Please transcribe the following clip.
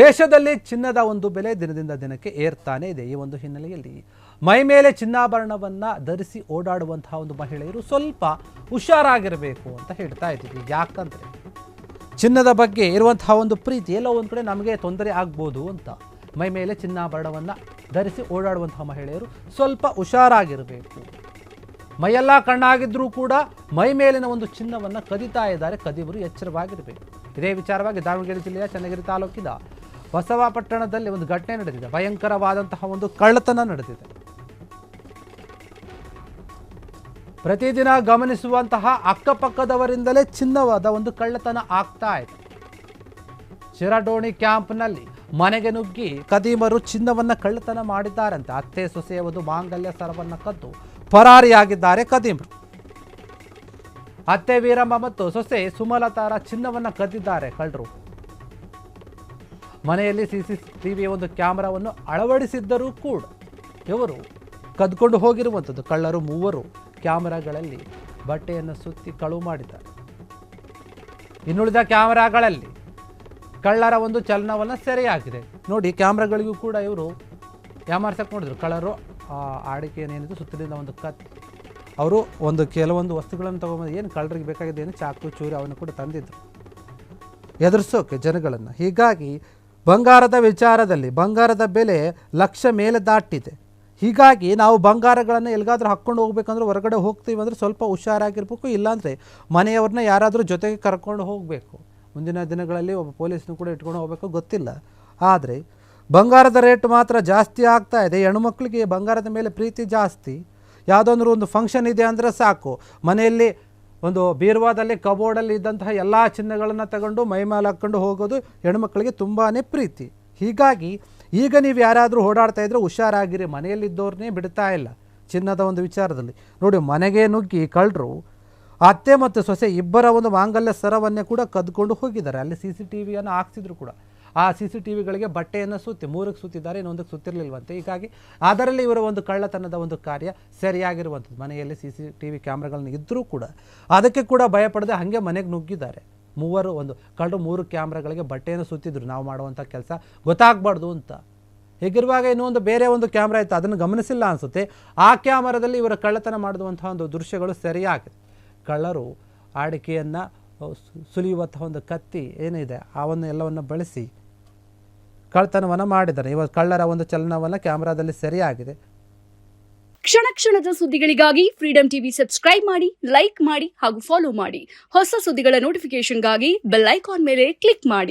ದೇಶದಲ್ಲಿ ಚಿನ್ನದ ಒಂದು ಬೆಲೆ ದಿನದಿಂದ ದಿನಕ್ಕೆ ಏರ್ತಾನೆ ಇದೆ ಈ ಒಂದು ಹಿನ್ನೆಲೆಯಲ್ಲಿ. ಮೈ ಮೇಲೆ ಚಿನ್ನಾಭರಣವನ್ನು ಧರಿಸಿ ಓಡಾಡುವಂತಹ ಒಂದು ಮಹಿಳೆಯರು ಸ್ವಲ್ಪ ಹುಷಾರಾಗಿರಬೇಕು ಅಂತ ಹೇಳ್ತಾ ಇದ್ದೀವಿ. ಯಾಕಂದರೆ ಚಿನ್ನದ ಬಗ್ಗೆ ಇರುವಂತಹ ಒಂದು ಪ್ರೀತಿ ಎಲ್ಲೋ ಒಂದು ಕಡೆ ನಮಗೆ ತೊಂದರೆ ಆಗ್ಬೋದು ಅಂತ. ಮೈ ಮೇಲೆ ಚಿನ್ನಾಭರಣವನ್ನು ಧರಿಸಿ ಓಡಾಡುವಂತಹ ಮಹಿಳೆಯರು ಸ್ವಲ್ಪ ಹುಷಾರಾಗಿರಬೇಕು. ಮೈಯೆಲ್ಲ ಕಣ್ಣಾಗಿದ್ದರೂ ಕೂಡ ಮೈ ಮೇಲಿನ ಒಂದು ಚಿನ್ನವನ್ನು ಕದಿತಾ ಇದ್ದಾರೆ. ಕದಿವರು ಎಚ್ಚರವಾಗಿರಬೇಕು. ಇದೇ ವಿಚಾರವಾಗಿ ದಾವಣಗೆರೆ ಜಿಲ್ಲೆಯ ಚನ್ನಗಿರಿ ತಾಲೂಕಿನ ಬಸವಾಪಟ್ಟಣದಲ್ಲಿ ಒಂದು ಘಟನೆ ನಡೆದಿದೆ. ಭಯಂಕರವಾದಂತಹ ಒಂದು ಕಳ್ಳತನ ನಡೆದಿದೆ. ಪ್ರತಿದಿನ ಗಮನಿಸುವಂತಹ ಅಕ್ಕಪಕ್ಕದವರಿಂದಲೇ ಚಿನ್ನವಾದ ಒಂದು ಕಳ್ಳತನ ಆಗ್ತಾ ಇದೆ. ಶಿರಡೋಣಿ ಕ್ಯಾಂಪ್ನಲ್ಲಿ ಮನೆಗೆ ನುಗ್ಗಿ ಕದೀಮರು ಚಿನ್ನವನ್ನು ಕಳ್ಳತನ ಮಾಡಿದ್ದಾರಂತೆ. ಅತ್ತೆ ಸೊಸೆಯ ಒಂದು ಮಾಂಗಲ್ಯ ಸರವನ್ನು ಕದ್ದು ಪರಾರಿಯಾಗಿದ್ದಾರೆ ಕದೀಮರು ಅತ್ತೆ ವೀರಮ್ಮ ಮತ್ತು ಸೊಸೆ ಸುಮಲತಾರ ಚಿನ್ನವನ್ನು ಕದ್ದಿದ್ದಾರೆ ಕಳ್ಳರು. ಮನೆಯಲ್ಲಿ ಸಿ ಸಿ ಟಿ ವಿಯ ಒಂದು ಕ್ಯಾಮರಾವನ್ನು ಅಳವಡಿಸಿದ್ದರೂ ಕೂಡ ಇವರು ಕದ್ಕೊಂಡು ಹೋಗಿರುವಂಥದ್ದು. ಕಳ್ಳರು ಮೂವರು ಕ್ಯಾಮರಾಗಳಲ್ಲಿ ಬಟ್ಟೆಯನ್ನು ಸುತ್ತಿ ಕಳುವು ಮಾಡಿದ್ದಾರೆ. ಇನ್ನುಳಿದ ಕ್ಯಾಮರಾಗಳಲ್ಲಿ ಕಳ್ಳರ ಒಂದು ಚಲನವನ್ನು ಸೆರೆಯಾಗಿದೆ. ನೋಡಿ, ಕ್ಯಾಮ್ರಾಗಳಿಗೂ ಕೂಡ ಇವರು ಯಾಮಾರ್ಸಕ್ಕೆ ನೋಡಿದ್ರು. ಕಳ್ಳರು ಆಡಿಕೆಯನ್ನೇನಿದೆ ಸುತ್ತಲಿಂದ ಒಂದು ಕತ್ ಅವರು ಒಂದು ಕೆಲವೊಂದು ವಸ್ತುಗಳನ್ನು ತಗೊಂಬಂದು ಏನು ಕಳ್ಳರಿಗೆ ಬೇಕಾಗಿದೆ ಏನು ಚಾಕು, ಚೂರಿ, ಅವನ್ನು ಕೂಡ ತಂದಿದ್ದರು ಎದುರಿಸೋಕೆ ಜನಗಳನ್ನು. ಹೀಗಾಗಿ ಬಂಗಾರದ ವಿಚಾರದಲ್ಲಿ, ಬಂಗಾರದ ಬೆಲೆ ಲಕ್ಷ ಮೇಲೆ ದಾಟಿದೆ. ಹೀಗಾಗಿ ನಾವು ಬಂಗಾರಗಳನ್ನು ಎಲ್ಲಿಗಾದ್ರೂ ಹಾಕ್ಕೊಂಡು ಹೋಗ್ಬೇಕಂದ್ರೆ ಹೊರಗಡೆ ಹೋಗ್ತೀವಿ ಅಂದರೆ ಸ್ವಲ್ಪ ಹುಷಾರಾಗಿರ್ಬೇಕು, ಇಲ್ಲಾಂದರೆ ಮನೆಯವ್ರನ್ನ ಯಾರಾದರೂ ಜೊತೆಗೆ ಕರ್ಕೊಂಡು ಹೋಗಬೇಕು. ಮುಂದಿನ ದಿನಗಳಲ್ಲಿ ಒಬ್ಬ ಪೊಲೀಸ್ನು ಕೂಡ ಇಟ್ಕೊಂಡು ಹೋಗಬೇಕು, ಗೊತ್ತಿಲ್ಲ. ಆದರೆ ಬಂಗಾರದ ರೇಟ್ ಮಾತ್ರ ಜಾಸ್ತಿ ಆಗ್ತಾ ಇದೆ. ಹೆಣ್ಮಕ್ಳಿಗೆ ಬಂಗಾರದ ಮೇಲೆ ಪ್ರೀತಿ ಜಾಸ್ತಿ. ಯಾವುದಾದ್ರೂ ಒಂದು ಫಂಕ್ಷನ್ ಇದೆ ಅಂದರೆ ಸಾಕು. ಮನೆಯಲ್ಲಿ ಒಂದು ಬೀರ್ವಾದಲ್ಲಿ ಕಬೋರ್ಡಲ್ಲಿ ಇದ್ದಂತಹ ಎಲ್ಲ ಚಿನ್ನಗಳನ್ನು ತಗೊಂಡು ಮೈಮೇಲೆ ಹಾಕ್ಕೊಂಡು ಹೋಗೋದು ಹೆಣ್ಮಕ್ಳಿಗೆ ತುಂಬಾ ಪ್ರೀತಿ. ಹೀಗಾಗಿ ಈಗ ನೀವು ಯಾರಾದರೂ ಓಡಾಡ್ತಾ ಇದ್ರೆ ಹುಷಾರಾಗಿರಿ ಮನೆಯಲ್ಲಿದ್ದವ್ರನ್ನೇ ಬಿಡ್ತಾ ಇಲ್ಲ ಚಿನ್ನದ ಒಂದು ವಿಚಾರದಲ್ಲಿ. ನೋಡಿ, ಮನೆಗೆ ನುಗ್ಗಿ ಕಳ್ಳರು ಅತ್ತೆ ಮತ್ತು ಸೊಸೆ ಇಬ್ಬರ ಒಂದು ಮಾಂಗಲ್ಯ ಸರವನ್ನೇ ಕೂಡ ಕದ್ಕೊಂಡು ಹೋಗಿದ್ದಾರೆ. ಅಲ್ಲಿ ಸಿ ಸಿ ಟಿ ವಿಯನ್ನು ಹಾಕ್ಸಿದ್ರು ಕೂಡ. ಆ ಸಿ ಸಿ ಟಿ ವಿಗಳಿಗೆ ಬಟ್ಟೆಯನ್ನು ಸುತ್ತಿ, ಮೂರಕ್ಕೆ ಸುತ್ತಿದ್ದಾರೆ, ಇನ್ನೊಂದಕ್ಕೆ ಸುತ್ತಿರಲಿಲ್ವಂತೆ. ಹೀಗಾಗಿ ಅದರಲ್ಲಿ ಇವರ ಒಂದು ಕಳ್ಳತನದ ಒಂದು ಕಾರ್ಯ ಸರಿಯಾಗಿರುವಂಥದ್ದು. ಮನೆಯಲ್ಲಿ ಸಿ ಸಿ ಟಿ ವಿ ಕ್ಯಾಮ್ರಾಗಳನ್ನ ಇದ್ದರೂ ಕೂಡ ಅದಕ್ಕೆ ಕೂಡ ಭಯಪಡದೆ ಹಾಗೆ ಮನೆಗೆ ನುಗ್ಗಿದ್ದಾರೆ. ಮೂವರು, ಒಂದು ಕಳ್ಳರು ಮೂರು ಕ್ಯಾಮ್ರಾಗಳಿಗೆ ಬಟ್ಟೆಯನ್ನು ಸುತ್ತಿದ್ರು. ನಾವು ಮಾಡುವಂಥ ಕೆಲಸ ಗೊತ್ತಾಗಬಾರ್ದು ಅಂತ. ಹೀಗಿರುವಾಗ ಇನ್ನೊಂದು ಬೇರೆ ಒಂದು ಕ್ಯಾಮ್ರಾ ಇತ್ತು. ಅದನ್ನು ಗಮನಿಸಿಲ್ಲ ಅನಿಸುತ್ತೆ. ಆ ಕ್ಯಾಮರಾದಲ್ಲಿ ಇವರ ಕಳ್ಳತನ ಮಾಡುವಂಥ ಒಂದು ದೃಶ್ಯಗಳು ಸರಿಯಾಗಿದೆ. ಕಳ್ಳರು ಆಡಿಕೆಯನ್ನು ಸುಲಿಯುವಂತಹ ಒಂದು ಕತ್ತಿ ಏನಿದೆ, ಅವನ್ನು ಎಲ್ಲವನ್ನು ಬಳಸಿ ಕಳ್ಳತನವನ್ನು ಮಾಡಿದ್ದಾರೆ. ಇವಾಗ ಕಳ್ಳರ ಒಂದು ಚಲನವನ್ನು ಕ್ಯಾಮ್ರಾದಲ್ಲಿ ಸರಿಯಾಗಿದೆ. ಕ್ಷಣ ಕ್ಷಣದ ಸುದ್ದಿಗಳಿಗಾಗಿ ಫ್ರೀಡಂ ಟಿವಿ ಸಬ್ಸ್ಕ್ರೈಬ್ ಮಾಡಿ ಲೈಕ್ ಮಾಡಿ ಹಾಗೂ ಫಾಲೋ ಮಾಡಿ. ಹೊಸ ಸುದ್ದಿಗಳ ನೋಟಿಫಿಕೇಶನ್ಗಾಗಿ ಬೆಲ್ ಐಕಾನ್ ಮೇಲೆ ಕ್ಲಿಕ್ ಮಾಡಿ.